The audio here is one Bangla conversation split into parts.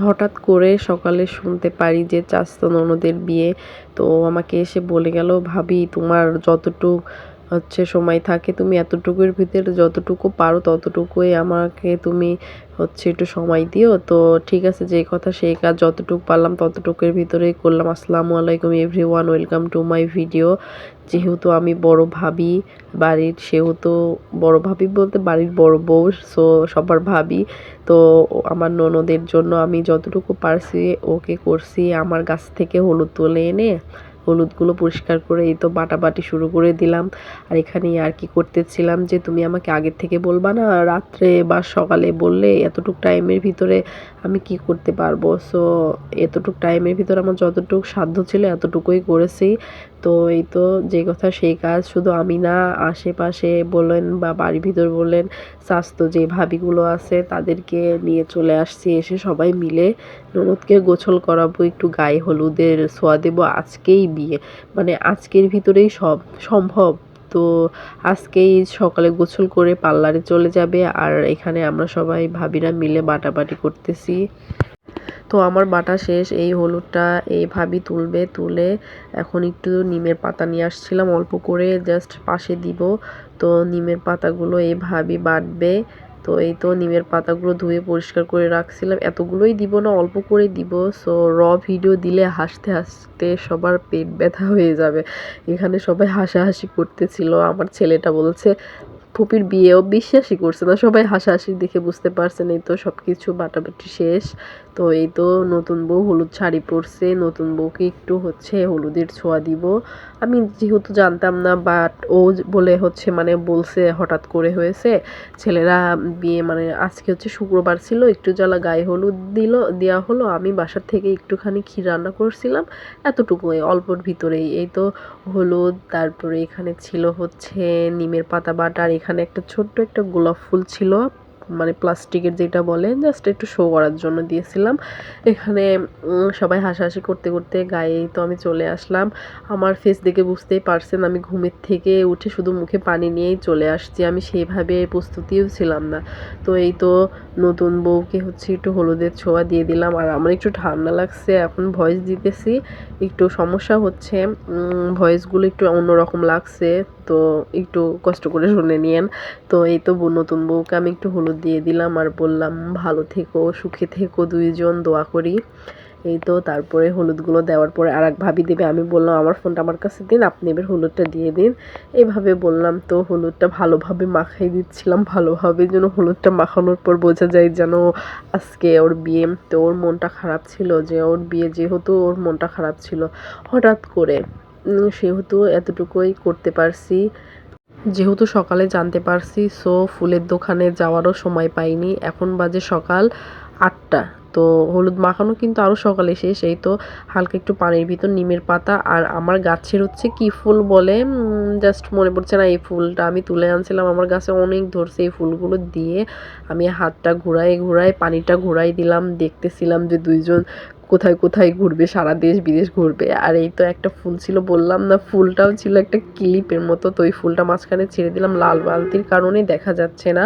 হঠাৎ করে সকালে শুনতে পারি যে চাস্ত ননদের বিয়ে। তো আমাকে এসে বলে গেল, ভাবি, তোমার যতটুক হচ্ছে সময় থাকে, তুমি এতটুকুর ভিতরে যতটুকু পারো ততটুকুই আমাকে তুমি হচ্ছে একটু সময় দিও। তো ঠিক আছে, যে কথা সেই কাজ যতটুকু পারলাম ততটুকুর ভিতরেই করলাম। আসসালামু আলাইকুম everyone welcome to my video. যেহেতু আমি বড় ভাবি, বাড়ির সেহেতু বড় ভাবি বলতে বাড়ির বড় বউ, সো সবার ভাবি। তো আমার ননদের জন্য আমি যতটুকু পারছি ওকে করছি, আমার গাছ থেকে হলুদ তুলে এনে হলুদগুলো পরিষ্কার করে এই তো বাটাবাটি শুরু করে দিলাম। আর এখানে আর কি করতেছিলাম যে, তুমি আমাকে আগের থেকে বলবা না রাত্রে বা সকালে বললে এতটুক টাইমের ভিতরে আমি কি করতে পারব? সো এতটুক টাইমের ভিতরে আমার যতটুকু সাধ্য ছিল এতটুকুই করেছি। তো এই তো যে কথা সেই কাজ শুধু আমি না, আশেপাশে বললেন বা বাড়ির ভিতর বললেন স্বাস্থ্য যে ভাবিগুলো আছে তাদেরকে নিয়ে চলে আসছি, এসে সবাই মিলে। ননদকে গোছল করাবো, একটু গায়ে হলুদের ছোঁয়া দেবো, আজকেই বিয়ে মানে আজকের ভিতরেই সব সম্ভব। তো আজকেই সকালে গোসল করে পার্লারে চলে যাবে আর এখানে আমরা সবাই ভাবিরা মিলে বাটাবাটি করতেছি। তো আমার বাটা শেষ, এই হলুদটা এই ভাবি তুলবে, তুলে এখন একটু নিমের পাতা নিয়ে আসছিলাম, অল্প করে জাস্ট পাশে দিব। তো নিমের পাতাগুলো এই ভাবি বাটবে। তো এই তো নিমের পাতাগুলো ধুয়ে পরিষ্কার করে রাখছিলাম। এতগুলোই দিব না, অল্প করে দিব। সো র ভিডিও দিলে হাসতে হাসতে সবার পেট ব্যথা হয়ে যাবে। এখানে সবাই হাসাহাসি করতেছিল। আমার ছেলেটা বলছে ফুপির বিয়েও বিশ্বাসই করছে না। সবাই হাসাহাসি দেখে বুঝতে পারছেন, এই তো সব কিছু বাটাবাটি শেষ। তো এই তো নতুন বউ, হলুদ শাড়ি পরছে, নতুন বউকে একটু হচ্ছে হলুদের ছোঁয়া দিব। আমি যেহেতু জানতাম না বাট ও বলে হচ্ছে মানে বলছে, হঠাৎ করে হয়েছে। ছেলেরা বিয়ে মানে আজকে হচ্ছে শুক্রবার ছিল, একটু জ্বালা গায়ে হলুদ দিল দেওয়া হলো। আমি বাসার থেকে একটুখানি ক্ষীর রান্না করছিলাম, এতটুকুই অল্পর ভিতরেই। এই তো হলুদ, তারপরে এখানে ছিল হচ্ছে নিমের পাতা বাটা, আর এখানে একটা ছোট্ট একটা গোলাপ ফুল ছিল। মানে প্লাস্টিকের যেটা বলে জাস্ট একটু শো করার জন্য দিয়েছিলাম। এখানে সবাই হাসাহাসি করতে করতে গায়েই তো আমি চলে আসলাম। আমার ফেস দেখে বুঝতেই পারছেন আমি ঘুমের থেকে উঠে শুধু মুখে পানি নিয়েই চলে আসছি। আমি সেইভাবে প্রস্তুতিও ছিলাম না। তো এই তো নতুন বউকে হচ্ছে একটু হলুদের ছোঁয়া দিয়ে দিলাম। আর আমার একটু ঠান্ডা লাগছে, এখন ভয়েস দিতেছি। একটু সমস্যা হচ্ছে ভয়েসগুলো একটু অন্যরকম লাগছে। তো একটু কষ্ট করে শুনে নিয়েন। তো এই তো নতুন বউকে আমি একটু হলুদ দিয়ে দিলাম আর বললাম, ভালো থেকো, সুখে থেকো দুইজন, দোয়া করি। এই তো তারপরে হলুদগুলো দেওয়ার পরে আর এক ভাবি দেবে। আমি বললাম, আমার ফোনটা আমার কাছে দিন, আপনি এবার হলুদটা দিয়ে দিন। এইভাবে বললাম, তো হলুদটা ভালোভাবে মাখাই দিচ্ছিলাম, ভালোভাবে যেন হলুদটা মাখানোর পর বোঝা যায় যেন আজকে ওর বিয়ে। তো ওর মনটা খারাপ ছিল যে, ওর বিয়ে যেহেতু ওর মনটা খারাপ ছিল, হঠাৎ করে সেহেতু এতটুকুই করতে পারছি। যেহেতু সকালে জানতে পারছি সো ফুলের দোকানে যাওয়ারও সময় পাইনি। এখন বাজে সকাল আটটা। তো হলুদ মাখানো কিন্তু আরও সকালে শেষ। এই তো হালকা একটু পানির ভিতর নিমের পাতা আর আমার গাছের হচ্ছে কি ফুল বলে? জাস্ট মনে পড়ছে না এই ফুলটা। আমি তুলে আনছিলাম, আমার গাছে অনেক ধরছে এই ফুলগুলো দিয়ে। আমি হাতটা ঘুরাই ঘুরাই পানিটা ঘুরাই দিলাম। দেখতেছিলাম যে দুইজন কোথায় কোথায় ঘুরবে, সারা দেশ বিদেশ ঘুরবে। আর এই তো একটা ফুল ছিল, বললাম না, ফুলটাও ছিল একটা ক্লিপের মতো। তো ওই ফুলটা মাঝখানে ছেড়ে দিলাম, লাল বালতির কারণে দেখা যাচ্ছে না।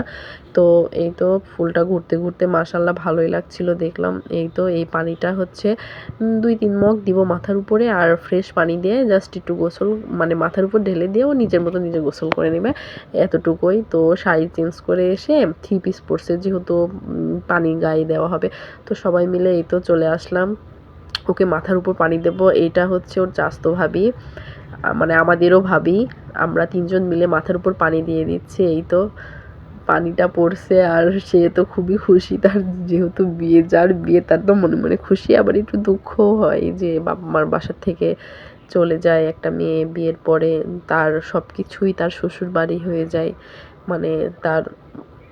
তো এই তো ফুলটা ঘুরতে ঘুরতে মাসাল্লাহ ভালোই লাগছিল দেখলাম। এই তো এই পানিটা হচ্ছে দুই তিন মগ দিব মাথার উপরে আর ফ্রেশ পানি দিয়ে জাস্ট একটু গোসল মানে মাথার উপর ঢেলে দিয়েও নিজের মতো নিজে গোসল করে নেবে। এতটুকুই তো শাড়ি চেঞ্জ করে এসে থ্রি পিস পরছে যেহেতু পানি গায়ে দেওয়া হবে। তো সবাই মিলে এই তো চলে আসলাম। ওকে মাথার উপর পানি দেব এইটা হচ্ছে ওর চাস্ত ভাবি মানে আমাদেরও ভাবি। আমরা তিনজন মিলে মাথার উপর পানি দিয়ে দিচ্ছি, এই তো। পানিটা পড়ছে আর সে তো খুবই খুশি। তার যেহেতু বিয়ে, যার বিয়ে, তার তো মনে মনে খুশি, আবার একটু দুঃখও হয় যে বাবা মার বাসার থেকে চলে যায় একটা মেয়ে বিয়ের পরে। তার সব কিছুই তার শ্বশুর বাড়ি হয়ে যায়। মানে তার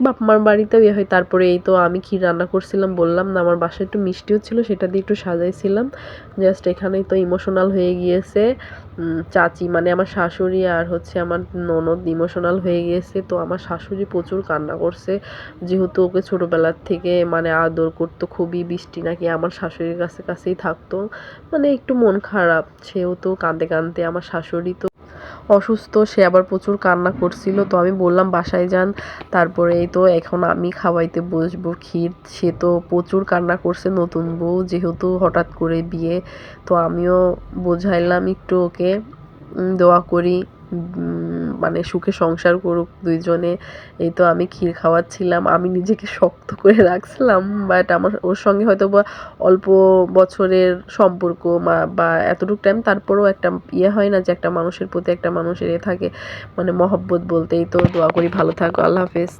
বাপ মার বাড়িতেও ইয়ে হয়, তারপরে এই তো আমি কি রান্না করছিলাম, বললাম না, আমার বাসায় একটু মিষ্টিও ছিল, সেটা দিয়ে একটু সাজাইছিলাম। জাস্ট এখানেই তো ইমোশনাল হয়ে গিয়েছে। চাচি মানে আমার শাশুড়ি আর হচ্ছে আমার ননদ ইমোশনাল হয়ে গিয়েছে, তো আমার শাশুড়ি প্রচুর কান্না করছে। যেহেতু ওকে ছোটোবেলার থেকে মানে আদর করতো, খুবই বৃষ্টি নাকি আমার শাশুড়ির কাছে কাছেই থাকতো। মানে একটু মন খারাপ, সেও তো কাঁদতে কাঁদতে আমার শাশুড়ি তো অসুস্থ, সে আবার প্রচুর কান্না করছিল। তো আমি বললাম, বাসায় যান। তারপরে তো এখন আমি খাওয়াইতে বসবো ক্ষীর। সে তো প্রচুর কান্না করছে নতুন বউ, যেহেতু হঠাৎ করে বিয়ে। তো আমিও বোঝাইলাম একটু ওকে দোয়া করি মানে সুখে সংসার করুক দুইজনে, এই তো আমি ক্ষীর খাওয়াচ্ছিলাম, আমি নিজেকে শক্ত করে রাখছিলাম বাট আমার, ওর সঙ্গে হয়তো বা অল্প বছরের সম্পর্ক বা এতটুকু টাইম তারপরেও একটা ইয়ে হয় না যে একটা মানুষের প্রতি একটা মানুষের এ থাকে মানে মহব্বত বলতেই তো দোয়া করি, ভালো থাকো, আল্লাহ হাফেজ।